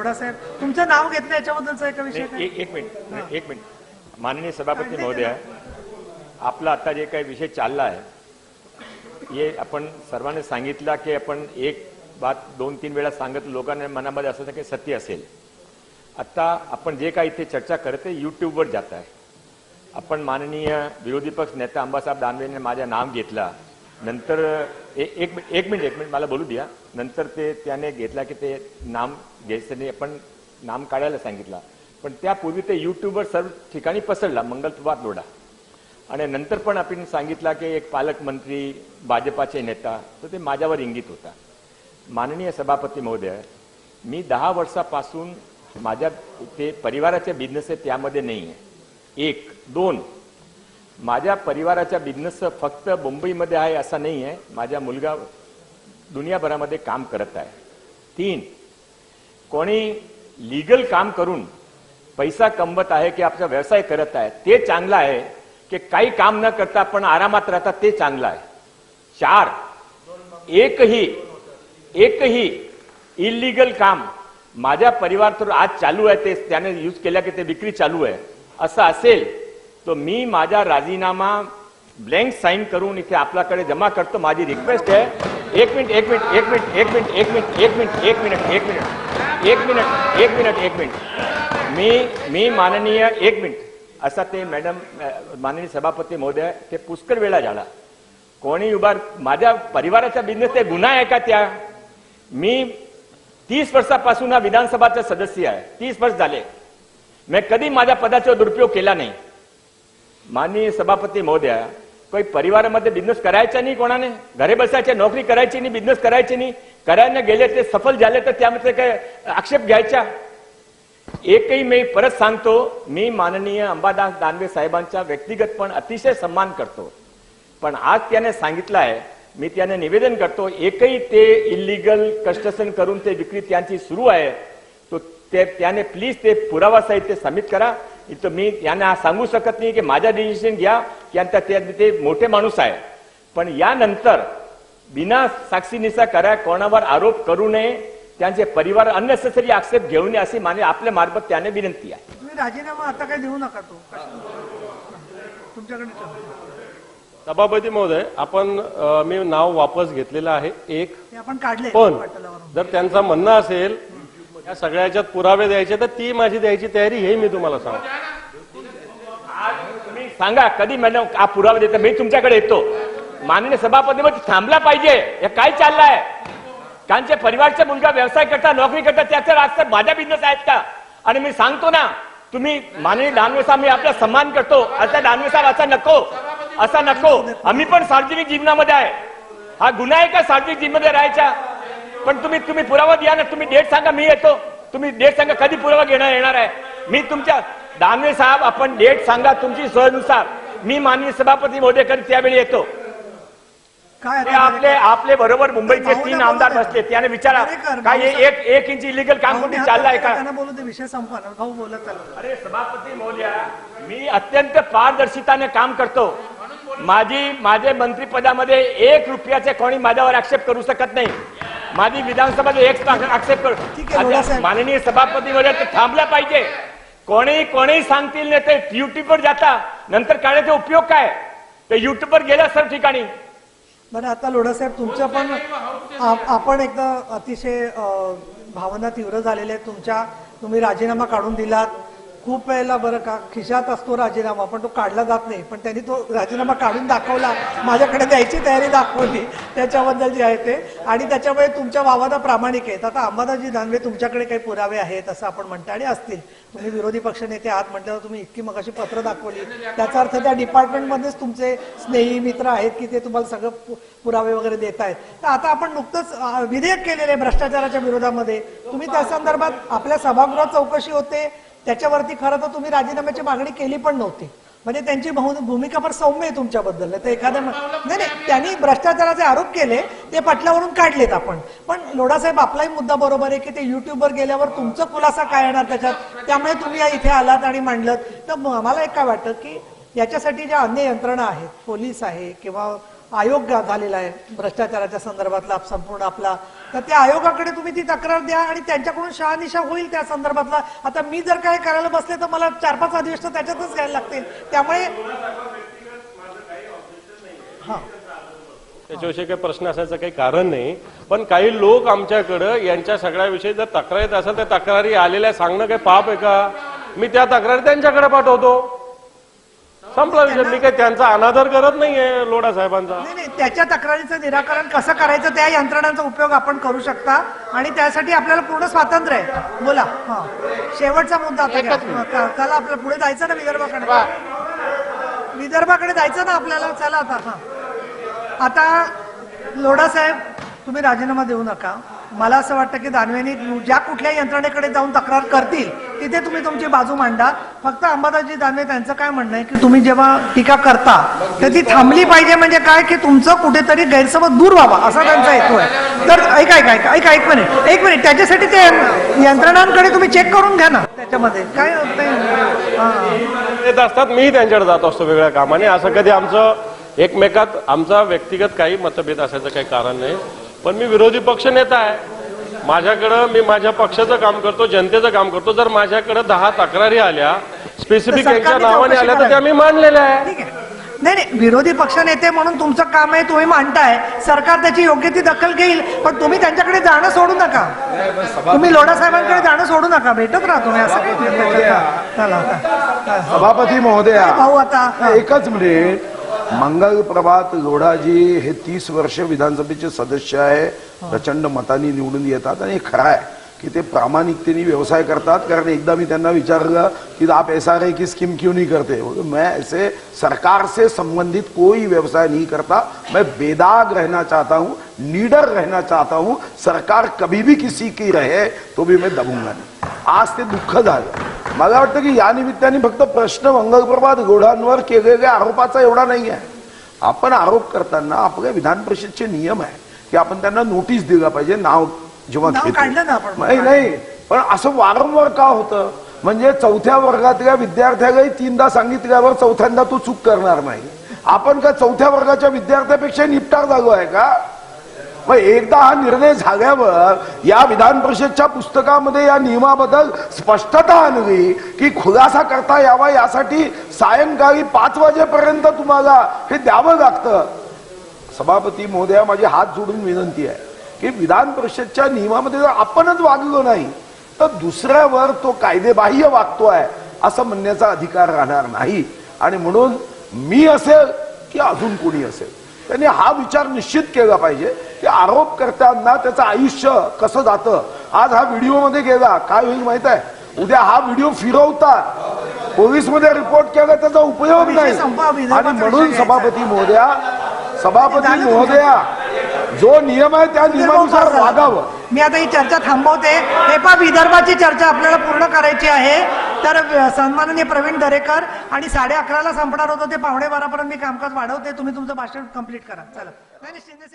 लोढासाहेब तुमचं नाव घेतलं याच्याबद्दलचा एका विषय एक एक मिनिट एक मिनिट. माननीय सभापती महोदय आपला आता जे काही विषय चालला आहे हे आपण सर्वांनी सांगितलं की आपण एक बात दोन तीन वेळा सांगत लोकांना मनामध्ये असं की सत्य असेल. आता आपण जे काही इथे चर्चा करत युट्यूबवर जात आहे. आपण माननीय विरोधी पक्ष नेता अंबासाहेब दानवेने माझं नाव घेतला. नंतर एक एक मिनिट एक मिनिट मला बोलू द्या. नंतर ते त्याने घेतला की ते नाम घ्यायचं पण आपण नाम काढायला सांगितलं. पण त्यापूर्वी ते युट्यूबवर सर्व ठिकाणी पसरला मंगलप्रभात लोढा आणि नंतर पण आपण सांगितलं की एक पालकमंत्री भाजपाचे नेता तर ते माझ्यावर इंगित होता. माननीय सभापती महोदय मी दहा वर्षापासून माझ्या ते परिवाराच्या बिझनेस आहे त्यामध्ये नाही आहे एक दोन माझ्या परिवाराच्या बिझनेस फक्त मुंबईमध्ये आहे असा नाही आहे. माझा मुलगा दुनियाभरामध्ये काम करत आहे. तीन कोणी लिगल काम करून पैसा कमवत आहे की आपला व्यवसाय करत आहे ते चांगलं आहे की काही काम न करता पण आरामात राहतात ते चांगलं आहे. चार एकही एकही इलिगल काम माझ्या परिवार तर आज चालू आहे ते त्याने यूज केल्या की ते विक्री चालू आहे. असं असेल तर मी माझा राजीनामा ब्लँक साईन करून इथे आपल्याकडे जमा करतो माझी रिक्वेस्ट आहे एक मिनिट एक मिनिट एक मिनिट एक मिनिट एक मिनिट एक मिनिट एक मिनिट एक मिनिट एक मिनिट एक मिनिट एक मिनिट मी मी माननीय एक मिनिट असा ते मॅडम माननीय सभापती महोदय ते पुष्कळ वेळा झाला कोणी उभा माझ्या परिवाराचा बिझनेस ते गुन्हा आहे का त्या मी तीस वर्षापासून हा विधानसभाचा सदस्य आहे तीस वर्ष झाले मी कधी माझ्या पदाचा दुरुपयोग केला नाही माननीय सभापती महोदया काही परिवारामध्ये बिझनेस करायचा नाही कोणाने? घरे बसायचे नोकरी करायची नाही बिझनेस करायची नाही. करायला गेले ते सफल झाले तर त्यामध्ये काय आक्षेप घ्यायचा? एकही मी परत सांगतो मी माननीय अंबादास दानवे साहेबांचा व्यक्तिगत पण अतिशय सन्मान करतो. पण आज त्याने सांगितलं आहे मी त्याने निवेदन करतो एकही ते इलिगल कन्स्ट्रक्शन करून ते विक्री त्यांची सुरू आहे तो ते त्याने प्लीज ते पुरावा सहित ते सबमिट करा. इथं मी यांना सांगू शकत नाही की माझा डिसिशन घ्या की ते मोठे माणूस आहे पण यानंतर बिना साक्षीनिसा करा कोणावर आरोप करू नये त्यांचे परिवार अननेसेसरी आक्षेप घेऊ नये अशी माने आपल्या मार्फत त्याने विनंती आहे तुम्ही राजीनामा आता काही देऊ नका तो तुमच्याकडे. सभापती महोदय आपण अ, मी नाव वापस घेतलेलं आहे एक आपण काढले पण. जर त्यांचं म्हणणं असेल या सगळ्याच्यात पुरावे द्यायचे तर ती माझी द्यायची तयारी हे मी तुम्हाला सांगतो. तुम्ही सांगा कधी मॅडम हा पुरावा देता? मी तुमच्याकडे येतो. माननीय सभापती मग थांबला पाहिजे. हे काय चाललंय? कांचे परिवारचा मुलगा व्यवसाय करता नोकरी करता त्याचं रास्ता माझ्या बिझनेस आहेत का? आणि मी सांगतो ना तुम्ही माननीय दानवे साहेब मी आपला सन्मान करतो. असा दानवे साहेब असा नको. असा नको. आम्ही पण सार्वजनिक जीवनामध्ये आहे. हा गुन्हा आहे का सार्वजनिक जीवनामध्ये राहायचा? पण तुम्ही तुम्ही पुरावा द्या ना तुम्ही डेट सांगा मी येतो. तुम्ही डेट सांगा कधी पुरावा घेणार येणार आहे? मी तुमच्या दानवे साहेब आपण डेट सांगा तुमची सोयीनुसार. मी माननीय सभापती महोदयकडे त्यावेळी येतो. काय आपले आपले बरोबर मुंबईचे तीन आमदार. बसले त्याने विचारा काय एक एक इंच इलिगल काम द्या, चाललंय का? विषय. भाऊ बोलत चालला. अरे सभापती महोदया मी अत्यंत पारदर्शिताने काम करतो. माझी माझे मंत्रिपदामध्ये एक रुपयाचे कोणी माझ्यावर आक्षेप करू शकत नाही. माझी विधानसभेत एक आक्षेप करू. माननीय सभापती ते थांबलं पाहिजे. कोणी कोणी सांगतील नाही ते युट्यूबवर जाता. नंतर काढण्याचा उपयोग काय? ते युट्यूबवर गेल्या सर्व ठिकाणी. बरं आता लोढासाहेब तुमचं पण आप- आपण एकदा अतिशय भावना तीव्र झालेल्या आहेत. तुमच्या तुम्ही राजीनामा काढून दिलात. खूप वेळेला बरं का खिशात असतो राजीनामा पण तो काढला जात नाही. पण त्यांनी तो राजीनामा काढून दाखवला. माझ्याकडे द्यायची तयारी दाखवली. त्याच्याबद्दल जे आहे ते. आणि त्याच्यामुळे तुमच्या वावादा प्रामाणिक आहेत. आता अंबादाजी दानवे तुमच्याकडे काही पुरावे आहेत असं आपण म्हणतो. आणि असतील. तुम्ही विरोधी पक्षनेते आहात म्हटल्यावर तुम्ही इतकी मगाशी पत्र दाखवली. त्याचा अर्थ त्या डिपार्टमेंटमध्येच तुमचे स्नेही मित्र आहेत की ते तुम्हाला सगळं पु- पुरावे वगैरे देत आहेत तर आता आपण नुकतंच विधेयक केलेले आहे भ्रष्टाचाराच्या विरोधामध्ये. तुम्ही त्या संदर्भात आपल्या सभागृहात चौकशी होते. त्याच्यावरती खरं तर तुम्ही राजीनाम्याची मागणी केली पण नव्हती. म्हणजे त्यांची भूमिका फार सौम्य आहे तुमच्याबद्दल. तर एखाद्या नाही नाही त्यांनी भ्रष्टाचाराचे आरोप केले ते पटल्यावरून काढलेत आपण. पण लोढासाहेब आपलाही मुद्दा बरोबर आहे की ते युट्यूबवर गेल्यावर तुमचा खुलासा काय येणार त्याच्यात? त्यामुळे तुम्ही या इथे आलात आणि मांडलं तर मला एक काय वाटतं की याच्यासाठी ज्या अन्य यंत्रणा आहेत पोलीस आहे किंवा आयोग झालेला आहे भ्रष्टाचाराच्या संदर्भातला संपूर्ण आपला तर त्या आयोगाकडे तुम्ही ती तक्रार द्या आणि त्यांच्याकडून शहानिशा होईल त्या संदर्भातला. आता मी जर काय करायला बसले तर मला चार पाच अधिवेशन त्याच्यातच घ्यायला लागतील. त्यामुळे हा. त्याच्याविषयी काही प्रश्न असायचं काही कारण नाही. पण काही लोक आमच्याकडं यांच्या सगळ्याविषयी जर तक्रार येत असेल तर तक्रारी आलेल्या सांगणं काही पाप आहे का? मी त्या तक्रारी त्यांच्याकडे पाठवतो. संपला विषय. मी काही त्यांचा अनादर करत नाहीये लोढा साहेबांचा. नाही नाही त्याच्या तक्रारीचं निराकरण कसं करायचं त्या यंत्रणांचा उपयोग आपण करू शकता. आणि त्यासाठी आपल्याला पूर्ण स्वातंत्र्य आहे. बोला हा. शेवटचा मुद्दा आता घ्या. हा, चला आपल्याला पुढे जायचं ना विदर्भाकडे? विदर्भाकडे जायचं ना आपल्याला? चला आता हा. आता लोढा साहेब तुम्ही राजीनामा देऊ नका. मला असं वाटतं की दानवेनी ज्या कुठल्या यंत्रणेकडे जाऊन तक्रार करतील तिथे तुम्ही तुमची बाजू मांडा. फक्त अंबादासजी दानवे त्यांचं काय म्हणणं आहे की तुम्ही जेव्हा टीका करता तर ती थांबली पाहिजे म्हणजे काय? की तुमचं कुठेतरी गैरसमज दूर व्हावा असा त्यांचा हेतू आहे. तर ऐका ऐका ऐका ऐका एक मिनिट एक मिनिट त्याच्यासाठी ते यंत्रणांकडे तुम्ही चेक करून घ्या ना. त्याच्यामध्ये. काय हां. येत असतात मी त्यांच्याकडे जात असतो वेगळ्या कामाने. असं कधी आमचं एकमेकात आमचा व्यक्तिगत काही मतभेद असायचं काही कारण नाही. पण मी विरोधी पक्ष नेता आहे. माझ्याकडं मी माझ्या पक्षाचं काम करतो जनतेचं काम करतो. जर माझ्याकडे दहा तक्रारी आल्या स्पेसिफिक तर यांच्या सरकारने नावाने चौकशी आल्या तर त्या करावी. मी मांडलेल्या आहे ठीक आहे. नाही नाही विरोधी पक्षनेते म्हणून तुमचं काम आहे तुम्ही मांडताय. सरकार त्याची योग्य ती दखल घेईल पण तुम्ही त्यांच्याकडे जाणं सोडू नका. तुम्ही लोढा साहेबांकडे जाणं सोडू नका. भेटत राहा तुम्ही असं काही चला चला. सभापती महोदया. भाऊ आता? हा. एकच मिनिट. मंगल प्रभात लोढाजी हे तीस वर्ष विधानसभेचे सदस्य आहे. प्रचंड मतांनी निवडून येतात आणि हे खरं आहे की ते प्रामाणिकतेने व्यवसाय करतात. कारण एकदा मी त्यांना विचारलं की आप एस आर की स्कीम क्यों नहीं करते? मैं ऐसे सरकार से संबंधित कोई व्यवसाय नहीं करता. मैं बेदाग रहना चाहता हूं लीडर रहना चाहता हूं. सरकार कभी भी किसी की रहे तो भी मैं दबूंगा नहीं. आज ते दुःख झालं मला वाटतं की या निमित्ताने फक्त प्रश्न मंगलप्रभात गोढांवर केलेल्या आरोपाचा एवढा नाही आहे आपण आरोप करताना आपल्या विधान परिषदचे नियम आहे की आपण त्यांना नोटीस दिला पाहिजे नाव जेव्हा नाव घेतो. काढलं ना आपण. नाही नाही. पण असं वारंवार का होतं? म्हणजे चौथ्या वर्गातल्या विद्यार्थ्यालाही तीनदा सांगितल्यावर चौथ्यांदा तू चूक करणार नाही. आपण का चौथ्या वर्गाच्या विद्यार्थ्यापेक्षा निपटार झालो आहे का? मग एकदा हा निर्णय झाल्यावर या विधान परिषदच्या पुस्तकामध्ये या नियमाबद्दल स्पष्टता आणली की खुलासा करता यावा यासाठी सायंकाळी पाच वाजेपर्यंत तुम्हाला हे द्यावं लागतं. सभापती महोदया माझी हात जोडून विनंती आहे की विधान परिषदच्या नियमामध्ये जर आपणच वागलो नाही तर दुसऱ्यावर तो कायदेबाह्य वागतो आहे असं म्हणण्याचा अधिकार राहणार नाही. आणि म्हणून मी असेल की अजून कोणी असेल? त्यांनी हा विचार निश्चित केला पाहिजे की आरोप करताना त्याचं आयुष्य कसं जातं? आज हा व्हिडिओमध्ये गेला. काय होईल माहीत आहे? उद्या हा व्हिडिओ फिरवतात. पोलीसमध्ये रिपोर्ट केला त्याचा उपयोग नाही. आणि म्हणून. सभापती महोदया सभापती. महोदया जो नियम आहे त्या नियमानुसार वागावं. मी आता ही चर्चा थांबवते. हे पा विदर्भाची चर्चा आपल्याला पूर्ण करायची आहे. तर सन्माननीय प्रवीण दरेकर आणि साडे अकराला संपणार होतं ते पावणे बारापर्यंत मी कामकाज वाढवते. तुम्ही तुमचं भाषण कंप्लीट करा. चला. नाही शिंदे